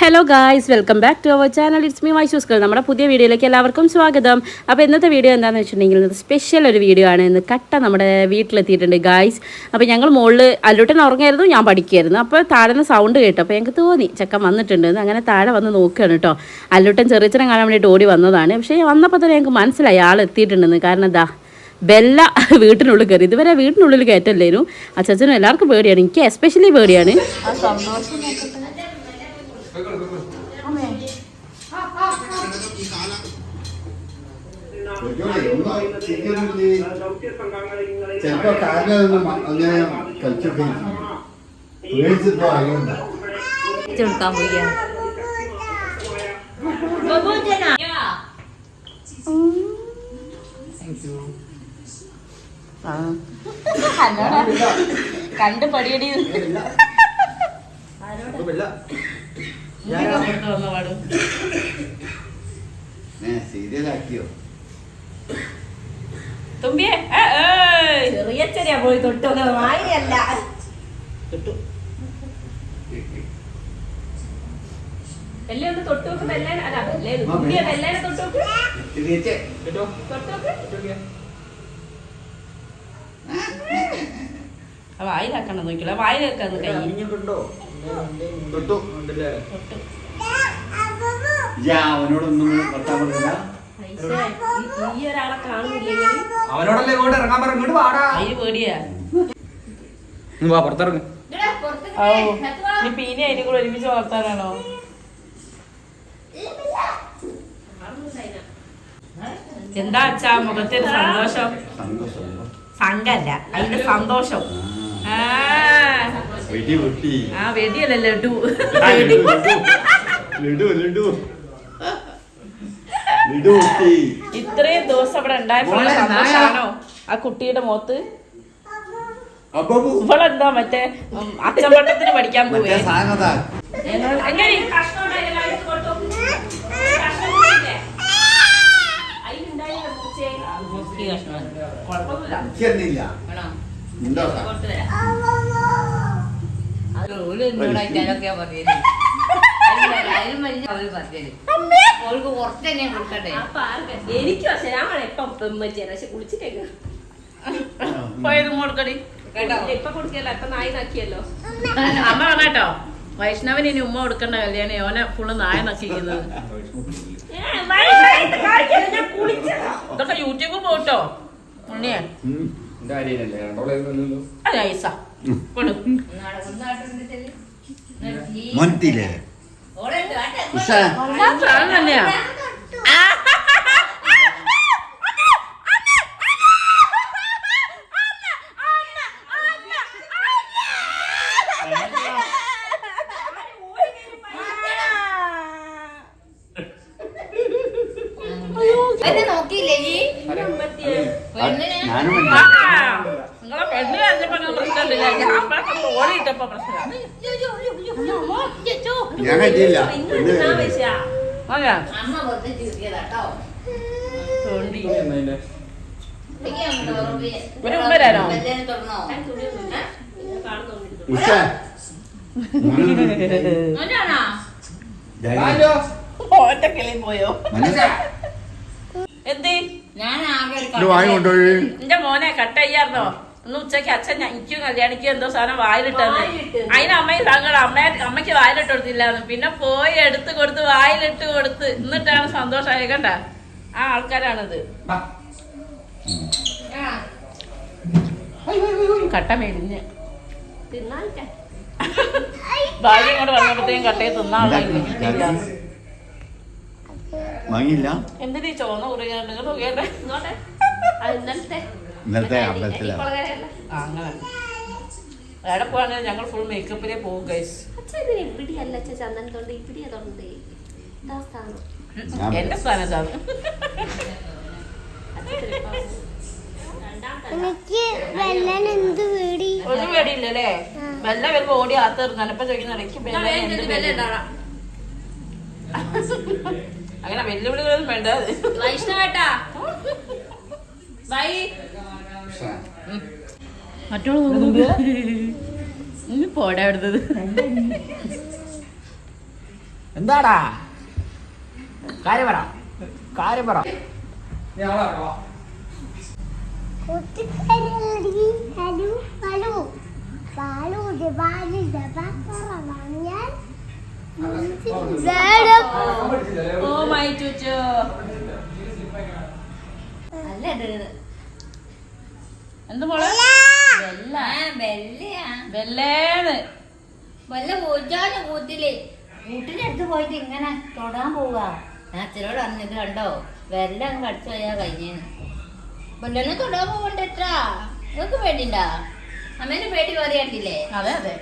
Hello guys welcome back to our channel it's me വൈഷൂസ്കൾ നമ്മുടെ പുതിയ വീഡിയോയിലേക്ക് എല്ലാവർക്കും സ്വാഗതം. അപ്പോൾ ഇന്നത്തെ വീഡിയോ എന്താണെന്ന് വെച്ചിട്ടുണ്ടെങ്കിൽ ഇത് സ്പെഷ്യൽ ഒരു വീഡിയോ ആണ്. ഇന്ന് കട്ട നമ്മുടെ വീട്ടിലെത്തിയിട്ടുണ്ട് ഗായ്സ് അപ്പോൾ ഞങ്ങൾ മുകളിൽ അല്ലൂട്ടൻ ഉറങ്ങായിരുന്നു ഞാൻ പഠിക്കുമായിരുന്നു അപ്പോൾ താഴെ സൗണ്ട് കേട്ടു. അപ്പോൾ ഞങ്ങൾക്ക് തോന്നി ചക്കൻ വന്നിട്ടുണ്ട് അങ്ങനെ താഴെ വന്ന് നോക്കുകയാണ് കേട്ടോ. അല്ലൂട്ടൻ ചെറിയ കാണാൻ വേണ്ടിയിട്ട് ഓടി വന്നതാണ്. പക്ഷേ വന്നപ്പോൾ തന്നെ ഞങ്ങൾക്ക് മനസ്സിലായി ആൾ എത്തിയിട്ടുണ്ടെന്ന്. കാരണം എന്താ ബെല്ല വീട്ടിനുള്ളിൽ കയറി. ഇതുവരെ വീട്ടിനുള്ളിൽ കയറ്റല്ലേനു. അച്ഛനും എല്ലാവർക്കും പേടിയാണ്. എനിക്ക് എസ്പെഷ്യലി പേടിയാണ്. ചിലപ്പോ കാലിലൊന്നും അങ്ങനെ കളിച്ചൊക്കെ പേടിച്ചിപ്പോ അറിയണ്ട എടുക്കാൻ പോയി കണ്ട് പടിയടി. സീരിയലാക്കിയോ? തുമ്പിയെ. ചെറിയ ചെറിയ പോയി തൊട്ടു. വായല്ല തൊട്ടു. ഒന്ന് തൊട്ട് നോക്ക് വെല്ലേനെ അല്ല വെല്ലേ തുമ്പിയെ വെല്ലേനെ തൊട്ട് നോക്ക്. തൊട്ട്. നോക്ക്. ആ വായിലാക്കണം നോക്കില്ല വായിലാക്കാന്ന് കൈ അവനോടൊന്നും ഈ- ഒരാളെ കാണുന്നില്ലെങ്കിൽ അവനോടല്ലേ ഇങ്ങോട്ട് ഇറങ്ങാൻ പറഞ്ഞു ഇങ്ങോട്ട് വാടാ. പേടിയാ. വാ പുറത്തിറങ്ങ്. ഓ നീ പീനി അതിനും കൂടെ ഒരുമിച്ച് വളർത്താനാണോ? എന്താ അച്ഛാ മുഖത്തിന് സന്തോഷം? സന്തോഷം. സംഘല്ല അതിന്റെ സന്തോഷം. വെടി പൊട്ടി ആ വെടിയല്ല ലഡു. ലഡു, ലഡു. ലഡു പൊട്ടി ഇത്രയും ദിവസം അവിടെ ഉണ്ടായപ്പോൾ മോളെ, ആ കുട്ടിയുടെ മുഖത്ത് അപ്പൊ ഇവളെന്താ മറ്റേ അച്ഛൻ അച്ചമ്പട്ടത്തിന് പഠിക്കാൻ സാധനതാ. എങ്ങനെ? കുഴപ്പമൊന്നുമില്ല എനിക്ക് പക്ഷെ ഞാൻ ഇപ്പം പെമ്മച്ചിയാണ്. പക്ഷെ കുളിച്ചിട്ടേക്ക്. പോയത് കൊടുക്കടി. കേട്ടോ? ഇപ്പൊ കൊടുക്കല്ല ഇപ്പൊ നായി നാക്കിയല്ലോ. അമ്മ. പറഞ്ഞോ വൈഷ്ണവന് ഇനി ഉമ്മ കൊടുക്കണ്ട കല്യാണി ഓനെ ഫുള്ള് നായ നക്കിക്കുന്നത്. ഇതൊക്കെ യൂട്യൂബ് പോട്ടോ ഉണ്ണിയെ? എന്റെ കാര്യല്ലേ രണ്ടോളല്ലോ അല്ല ഐസ. കൊടു മൊനത്തില്ലേ ഉഷ. തന്നെയാ. ഞാനും തരാനോ? തുറന്നോ? ഉഷ. പോയോ? എന്ത്? ഞാൻ ആകെ മോനെ കട്ട് ചെയ്യാറുന്നോ ഇന്ന് ഉച്ചയ്ക്ക് അച്ഛൻ എനിക്ക് കല്യാണിക്കും എന്തോ സാധനം വായിലിട്ടത് അതിന് അമ്മയും സങ്കടം അമ്മ അമ്മയ്ക്ക് വായിലിട്ട് കൊടുത്തില്ലാന്ന് പിന്നെ പോയി എടുത്ത് കൊടുത്ത് വായിലിട്ട് കൊടുത്ത് എന്നിട്ടാണ് സന്തോഷമായ. കണ്ട? ആ ആൾക്കാരാണിത്. കട്ട മെലിഞ്ഞ് ഭാര്യ കൊണ്ട് വന്നപ്പോഴത്തേക്കും കട്ടയെ തിന്നാളെ വാങ്ങിയില്ല എന്തിനീ ചോന്ന കുറിയാണ്ട് ഇങ്ങോട്ട് ഇങ്ങോട്ടെ. ഇന്നലത്തെ അമ്പലത്തിലാണ്. അങ്ങനെ. എവിടെ പോവാണെങ്കിൽ ഞങ്ങൾ ഫുൾ മേക്കപ്പിലേ പോകും ഗൈസ് സ്ഥാനം എന്റെ എന്ത് പേടി? ഒരു പേടിയില്ലല്ലേ? വെല്ല വരുമ്പോ ഓടി ആത്ത് നനപ്പ ചോദിക്കുന്ന ഇടയ്ക്ക്? അങ്ങനെ വെല്ലുവിളികളൊന്നും വേണ്ട. വൈഷ്ണവേട്ടാ ബൈ ഉഷ. മറ്റുള്ള പോടാ എടുത്തത് എന്താടാ കാര്യം പറ കാര്യം പറ ഓ മൈ ചുച്ചു. എന്ത് മോളെ? വെല്ലേന്ന് വല്ല പൂച്ചാന്റെ കൂത്തിൽ കൂട്ടിന്റെ അടുത്ത് പോയിട്ട് ഇങ്ങനെ തൊടാൻ പോവുക ഞാൻ അച്ഛനോട് പറഞ്ഞത് കണ്ടോ? അങ്ങ് കടിച്ചു പോയാ കഴിഞ്ഞേന്ന്. വെല്ലനെ തൊടാൻ പോകണ്ടട്ടാ നിങ്ങൾക്ക് പേടിണ്ടാ? അമ്മേനെ പേടി പറയാണ്ടില്ലേ അതെ അതെ.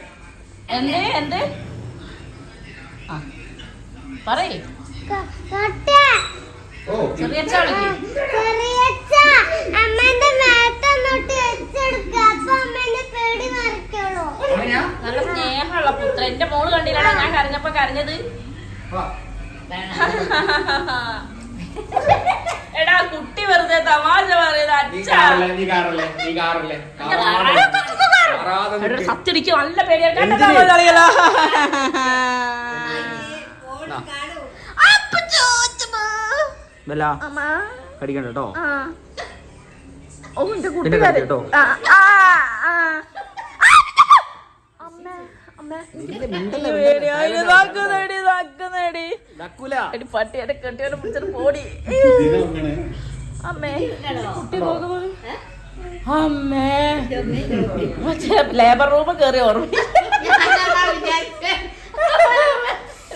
എന്ത് എന്ത്? പറയേ. നല്ല സ്നേഹമുള്ള പുത്ര. എന്റെ മോൾ കണ്ടില്ലാണ്? ഞാൻ കരഞ്ഞപ്പോ കരഞ്ഞത്. എടാ കുട്ടി വെറുതെ തമാശ പറയുന്നത് നീ നല്ല കാറല്ലേ നീ കാറല്ലേ നീ കാറല്ലേ കാറാതെ എടാ, നിക്ക്. സത്യടിക്ക് നല്ല പേടിയാണ് എന്തിന്? കണ്ടോ കളികളാ നാ. കടിക്കണ്ട കേട്ടോ പിന്നെ കടി കേട്ടോ. നക്കൂല. പട്ടിയുടെ കെട്ടിയോനെ പിടിച്ചിട്ട് പോടി. അമ്മേ കുട്ടി അമ്മേ. ലേബർ റൂം കേറി ഓർമ്മ.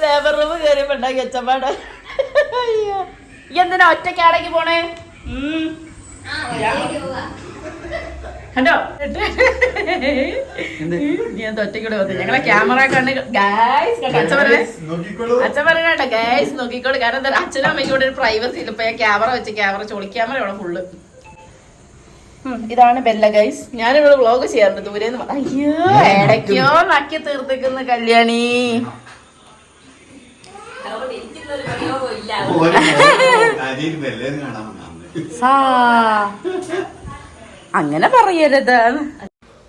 ലേബർ റൂം കയറിയപ്പോ ഉണ്ടാക്കി ഒച്ചപ്പാട് അയ്യോ. ഈ എന്തിനാ ഒറ്റക്കാടേക്ക് പോണേ? ഉം. കണ്ടോ? നീ എന്താ ഒറ്റക്കൂടെ വന്നു ഞങ്ങളെ ക്യാമറ കണ്ട് ഗൈസ് അച്ഛൻ പറയണേ അച്ഛൻ പറയണ ഗൈസ് നോക്കിക്കോളൂ. കാരണം എന്താ അച്ഛനും അമ്മയ്ക്കും കൂടെ ഒരു പ്രൈവസി ഇല്ല. ഇപ്പൊ ക്യാമറ വെച്ച് ക്യാമറ ചോളി ക്യാമറ ഇവിടെ ഫുള്ള് ഇതാണ് ബെല്ല ഗൈസ് ഞാനിവിടെ വ്ളോഗ് ചെയ്യാറുണ്ട്. ദൂരെ അയ്യോ ഇടയ്ക്കോ നക്കി തീർത്തിക്കുന്ന കല്യാണി. അങ്ങനെ പറയരുത്.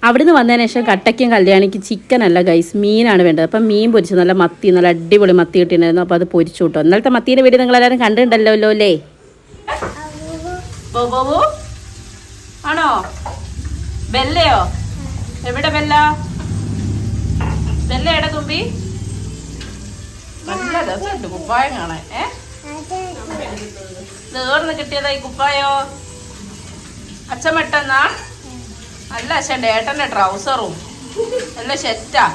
അവിടുന്ന് വന്നതിന് ശേഷം കട്ടയ്ക്കും കല്യാണിക്ക് ചിക്കൻ അല്ല ഗൈസ് മീനാണ് വേണ്ടത്. അപ്പം മീൻ പൊരിച്ചു നല്ല മത്തി നല്ല അടിപൊളി മത്തി കിട്ടിയിട്ടുണ്ടായിരുന്നു. അപ്പോൾ അത് പൊരിച്ചു കിട്ടും. ഇന്നലത്തെ മത്തീന്റെ വീട് നിങ്ങൾ എല്ലാവരും കണ്ടിട്ടുണ്ടല്ലോ അല്ലേ ആണോ? ബെല്ലയോ? എവിടെ ബെല്ല? ബെല്ല എവിടെ തുമ്പി? നല്ല രസമുണ്ട് കുപ്പായം കാണാൻ. ഏ? നേർന്ന് കിട്ടിയതായി കുപ്പായോ? അച്ഛൻ വെട്ടെന്നാ അല്ല അച്ഛന്റെ ഏട്ടന്റെ ട്രൗസറും. അല്ല ഷെറ്റാ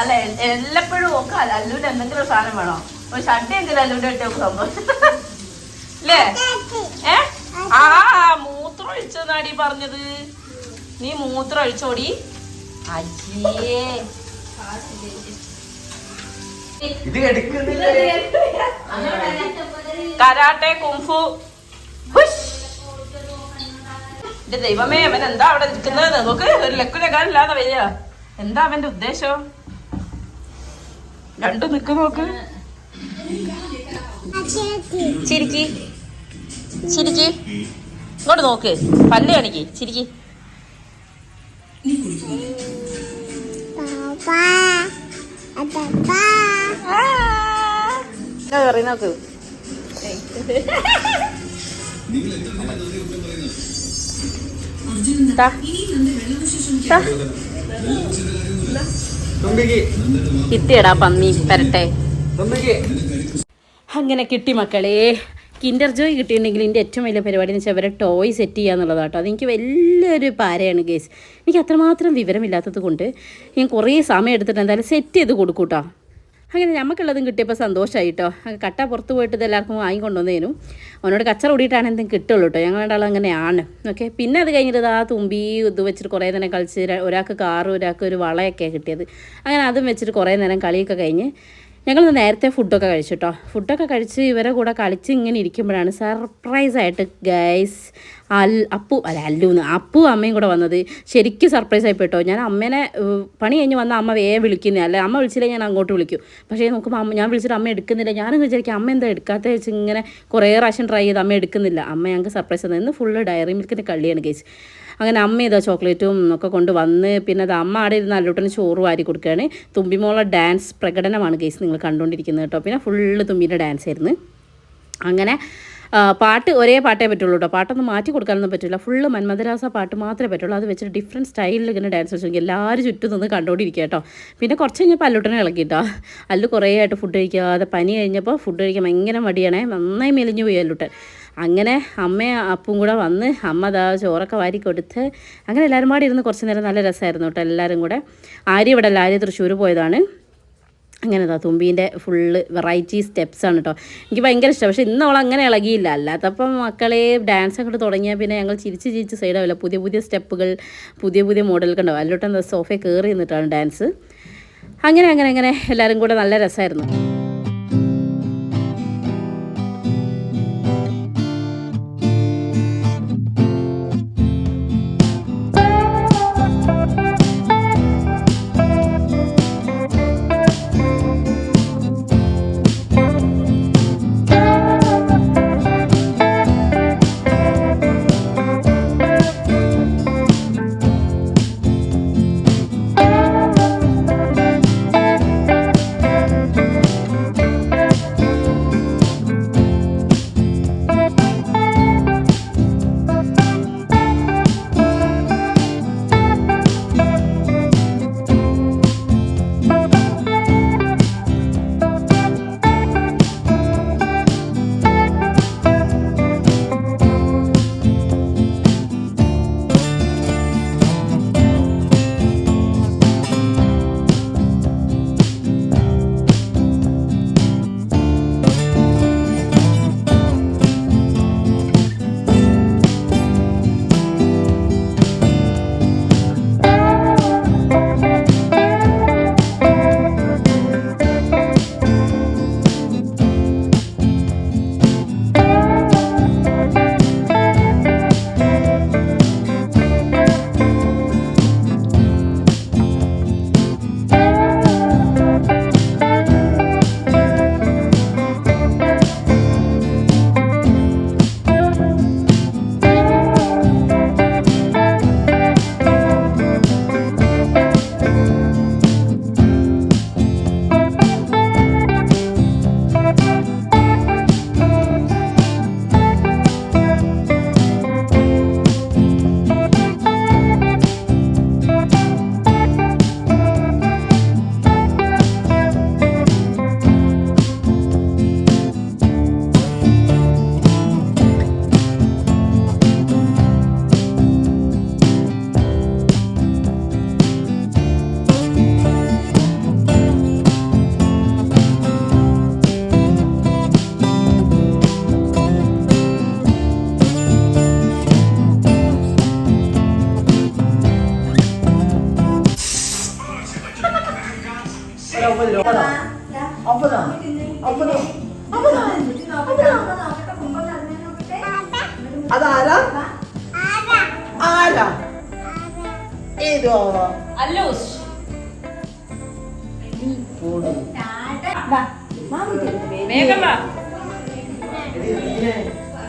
അല്ല എല്ലപ്പോഴും ഒക്കെ അല്ലൂടെ എന്തെങ്കിലും ഒരു സാധനം വേണോ? ഒരു ഷർട്ട് എങ്കിലും അല്ലൂടെ ഇട്ട് സംഭവം. അല്ലേ? ഏ? ആ മൂത്രം ഒഴിച്ചെന്നാടി പറഞ്ഞത്. നീ മൂത്രം ഒഴിച്ചോടി. അയ്യേ. ഇത് എടുക്കുന്നില്ലേ? Karate kung fu. എന്റെ ദൈവമേ അവൻ എന്താ അവിടെ നിൽക്കുന്നത്? നോക്ക് ഒരു ലക്കുലക്കാരില്ലാതെ വരിക എന്താ അവന്റെ ഉദ്ദേശം? രണ്ടും നിക്ക് നോക്ക്. ചിരിക്കി. ചിരിക്കി. ഇങ്ങോട്ട് നോക്ക്. പല്ല് കാണിക്ക്. ചിരിക്കി. താ. താ. തുമ്പിക്ക്. കിട്ടിയടാ പന്നി തരട്ടെ തുമ്പിക്ക്. അങ്ങനെ കിട്ടി മക്കളെ. കിൻഡർ ജോയ് കിട്ടിയിട്ടുണ്ടെങ്കിൽ എന്റെ ഏറ്റവും വലിയ പരിപാടി എന്ന് വെച്ചാൽ അവരെ ടോയ് സെറ്റ് ചെയ്യുക കേട്ടോ. അതെനിക്ക് വലിയൊരു പാരയാണ് ഗേസ് എനിക്ക് അത്രമാത്രം വിവരമില്ലാത്തത് കൊണ്ട് ഞാൻ കുറേ സമയം എടുത്തിട്ട് എന്തായാലും സെറ്റ് ചെയ്ത് കൊടുക്കൂട്ടോ. അങ്ങനെ നമുക്കുള്ളതും കിട്ടിയപ്പോൾ സന്തോഷമായിട്ടോ കട്ട പുറത്ത് പോയിട്ട് ഇതെല്ലാവർക്കും വാങ്ങിക്കൊണ്ടുവന്നേനും. അവനോട് കച്ചറ കൂടിയിട്ടാണ് എന്തെങ്കിലും കിട്ടുള്ളൂ കേട്ടോ ഞങ്ങൾ രണ്ടാളും അങ്ങനെയാണ്. ഓക്കെ? പിന്നെ അത് കഴിഞ്ഞിട്ട് ആ തുമ്പി ഇത് വെച്ചിട്ട് കുറേ നേരം കളിച്ച് ഒരാൾക്ക് കാറ് ഒരാൾക്ക് ഒരു വളയൊക്കെ കിട്ടിയത്. അങ്ങനെ അതും വെച്ചിട്ട് കുറേ നേരം കളിയൊക്കെ കഴിഞ്ഞ് ഞങ്ങൾ നേരത്തെ ഫുഡൊക്കെ കഴിച്ചു കേട്ടോ ഫുഡൊക്കെ കഴിച്ച് ഇവരെ കൂടെ കളിച്ച് ഇങ്ങനെ ഇരിക്കുമ്പോഴാണ് സർപ്രൈസ് ആയിട്ട് ഗൈസ് അൽ അപ്പു അല്ല അല്ലൂന്ന് അപ്പു അമ്മയും കൂടെ വന്നത്. ശരിക്കും സർപ്രൈസ് ആയി പോയിട്ടോ ഞാൻ അമ്മേനെ പണി കഴിഞ്ഞ് വന്ന അമ്മ വേ വിളിക്കുന്നത് അല്ലെ അമ്മ വിളിച്ചില്ലേ ഞാൻ അങ്ങോട്ട് വിളിക്കും. പക്ഷേ നോക്കുമ്പോൾ അമ്മ ഞാൻ വിളിച്ചിട്ട് അമ്മ എടുക്കുന്നില്ല. ഞാനൊന്ന് വിചാരിക്കും അമ്മ എന്താ എടുക്കാത്ത വെച്ച് ഇങ്ങനെ കുറേ പ്രാവശ്യം ട്രൈ ചെയ്ത് അമ്മ എടുക്കുന്നില്ല. അമ്മ ഞങ്ങൾക്ക് സർപ്രൈസ് തന്നെ. ഇന്ന് ഫുള്ള് ഡയറി മിൽക്കിന്റെ കള്ളിയാണ് ഗൈസ് അങ്ങനെ അമ്മ ഇതാ ചോക്ലേറ്റും ഒക്കെ കൊണ്ട് വന്ന് പിന്നെ അത് അമ്മ അവിടെ ഇരുന്ന് അല്ലൂട്ടന് ചോറ് വാരി കൊടുക്കുകയാണ്. തുമ്പിമോളെ ഡാൻസ് പ്രകടനമാണ് കേസ് നിങ്ങൾ കണ്ടുകൊണ്ടിരിക്കുന്നത് കേട്ടോ. പിന്നെ ഫുള്ള് തുമ്പിന്റെ ഡാൻസ് ആയിരുന്നു. അങ്ങനെ പാട്ട് ഒരേ പാട്ടേ പറ്റുള്ളൂ കേട്ടോ. പാട്ടൊന്നും മാറ്റി കൊടുക്കാനൊന്നും പറ്റില്ല. ഫുള്ള് മന്മദരാസ പാട്ട് മാത്രമേ പറ്റുള്ളൂ. അത് വെച്ചിട്ട് ഡിഫറെന്റ് സ്റ്റൈലിൽ ഇങ്ങനെ ഡാൻസ് വെച്ചെങ്കിൽ എല്ലാവരും ചുറ്റും നിന്ന് കണ്ടുകൊണ്ടിരിക്കുക കേട്ടോ. പിന്നെ കുറച്ച് കഴിഞ്ഞപ്പോൾ അല്ലുട്ടനെ ഇളക്കിട്ടോ അല്ലു കുറേ ആയിട്ട് ഫുഡ് കഴിക്കാതെ പനി കഴിഞ്ഞപ്പോൾ ഫുഡ് കഴിക്കാൻ ഭയങ്കര മടിയാണേ. നന്നായി മെലിഞ്ഞു പോയി അല്ലുട്ടൻ. അങ്ങനെ അമ്മയും അപ്പും കൂടെ വന്ന് അമ്മ ദാ ചോറൊക്കെ വാരി കൊടുത്ത് അങ്ങനെ എല്ലാവരും പാടി ഇരുന്ന് കുറച്ച് നേരം നല്ല രസമായിരുന്നു കേട്ടോ എല്ലാവരും കൂടെ. ആര്യ ഇവിടെ അല്ല ആര്യ തൃശ്ശൂർ പോയതാണ്. അങ്ങനെ ഇതാ തുമ്പീന്റെ ഫുള്ള് വെറൈറ്റി സ്റ്റെപ്സ് ആണ് കേട്ടോ. എനിക്ക് ഭയങ്കര ഇഷ്ടം. പക്ഷേ ഇന്ന് അങ്ങനെ ഇളകിയില്ല. അല്ലാത്തപ്പം മക്കളെ ഡാൻസ് അങ്ങോട്ട് തുടങ്ങിയാൽ പിന്നെ ഞങ്ങൾ ചിരിച്ച് ചിരിച്ച് സൈഡാവില്ല പുതിയ പുതിയ സ്റ്റെപ്പുകൾ പുതിയ പുതിയ മോഡലൊക്കെ ഉണ്ടാവും. അല്ലോട്ടെന്താ സോഫയെ കയറി നിന്നിട്ടാണ് ഡാൻസ് അങ്ങനെ അങ്ങനെ അങ്ങനെ എല്ലാവരും കൂടെ നല്ല രസമായിരുന്നു.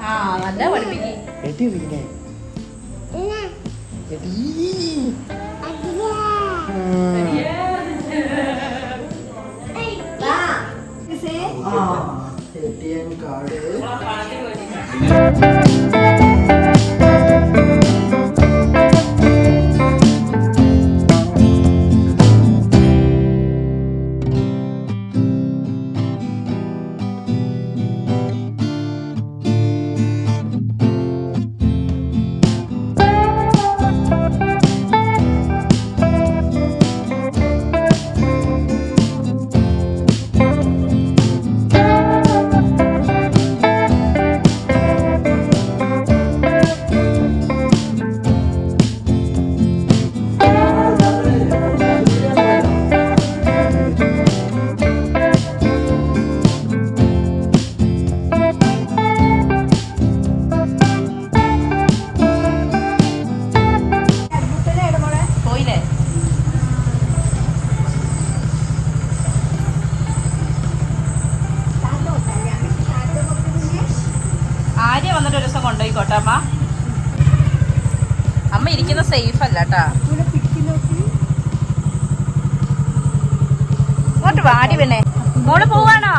ആ നല്ല പഠിപ്പിക്കും. എടി പിന്നെ. എടി. ആ എ ടി പിന്നെ. മോൾ പോവാണോ?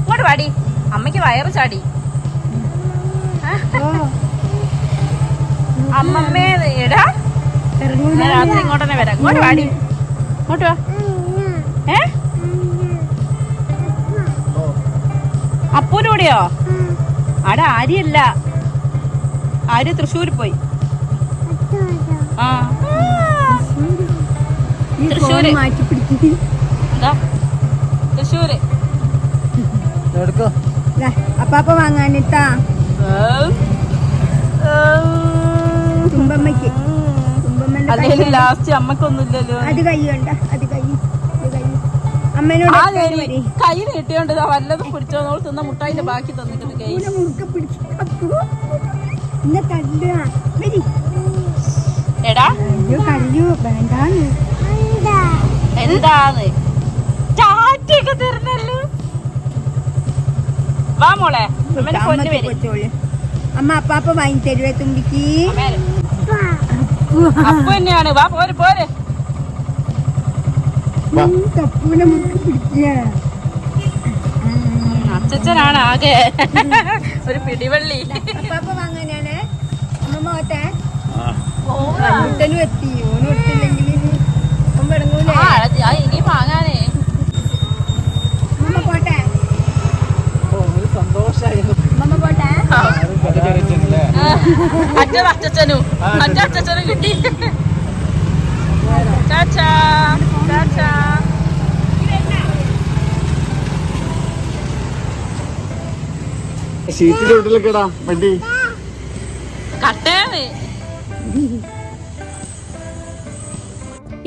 ഇങ്ങോട്ട് വാടി. അമ്മയ്ക്ക് വയറ് ചാടി. അമ്മമ്മേ എടാ. രാത്രി ഇങ്ങോട്ട് തന്നെ വരാം. ഇങ്ങോട്ട് വാടി. ഇങ്ങോട്ട് വാ. ഏ? അപ്പൂന്റെ കൂടെയോ? അവിടെ ആര്യല്ല. ആര്യ തൃശ്ശൂർ പോയി. ആ. തൃശ്ശൂര്. തൃശ്ശൂര്. അപ്പാപ്പ വാങ്ങാനിട്ടാ. തുമ്പമ്മക്ക് ലാസ്റ്റ് അമ്മക്കൊന്നുമില്ലല്ലോ അത് കയ്യുണ്ട അത് കയ്യ് അമ്മേനോട് കയ്യിൽ കിട്ടിയോണ്ട് വല്ലതും പിടിച്ചോ. നോൾ തിന്ന മുട്ടായിന്റെ ബാക്കി തന്നിട്ടുണ്ട് കൈ എടാ. വേണ്ടാന്ന്. എന്താന്ന് ടാറ്റയൊക്കെ തരണല്ലോ വാ മോളെ അമ്മ അപ്പാപ്പ വാങ്ങി തരുവേ തുമ്പിക്ക്. അപ്പു. തന്നെയാണ്. വാ പോരെ പോരെ. തപ്പൂനെ മുറുക്കെ പിടിക്കുക. അച്ഛനാണ് ആകെ ഒരു പിടിവള്ളി. അപ്പാപ്പ വാങ്ങാനാണ്. അമ്മ മോട്ടെ. എത്തി ആ ഇനി വാങ്ങാനേ. അമ്മമ്മ പോട്ടെ? സന്തോഷായി. അമ്മമ്മ പോട്ടെ? അച്ഛൻ അച്ഛനും അച്ഛൻ അച്ഛനും കിട്ടി. ചാച്ചാ ചാച്ചാ ഷീറ്റിലോട്ടിലൊക്കെ ഇടാ വണ്ടി. കട്ടയാണ്.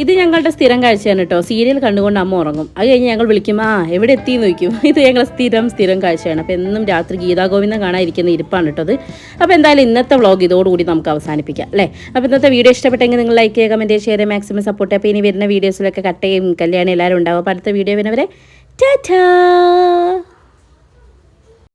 ഇത് ഞങ്ങളുടെ സ്ഥിരം കാഴ്ചയാണ് കേട്ടോ സീരിയൽ കണ്ടുകൊണ്ട് അമ്മ ഉറങ്ങും. അത് കഴിഞ്ഞ് ഞങ്ങൾ വിളിക്കും ആ എവിടെ എത്തി? നോക്കും ഇത് ഞങ്ങൾ സ്ഥിരം സ്ഥിരം കാഴ്ചയാണ്. അപ്പോൾ എന്നും രാത്രി ഗീതാഗോവിന്ദം കാണാതിരിക്കുന്ന ഇരിപ്പാണ് കേട്ടത് അപ്പോൾ എന്തായാലും ഇന്നത്തെ വ്ളോഗ് ഇതോടുകൂടി നമുക്ക് അവസാനിപ്പിക്കാം അല്ലേ? അപ്പോൾ ഇന്നത്തെ വീഡിയോ ഇഷ്ടപ്പെട്ടെങ്കിൽ നിങ്ങൾ ലൈക്ക് ചെയ്യുക കമന്റ് ചെയ്യുക മാക്സിമം സപ്പോർട്ട് അപ്പോൾ ഇനി വരുന്ന വീഡിയോസിലൊക്കെ കട്ടയും കല്യാണം എല്ലാവരും ഉണ്ടാവും. അപ്പോൾ അടുത്ത വീഡിയോ വരുന്നവരെ ടാറ്റാ!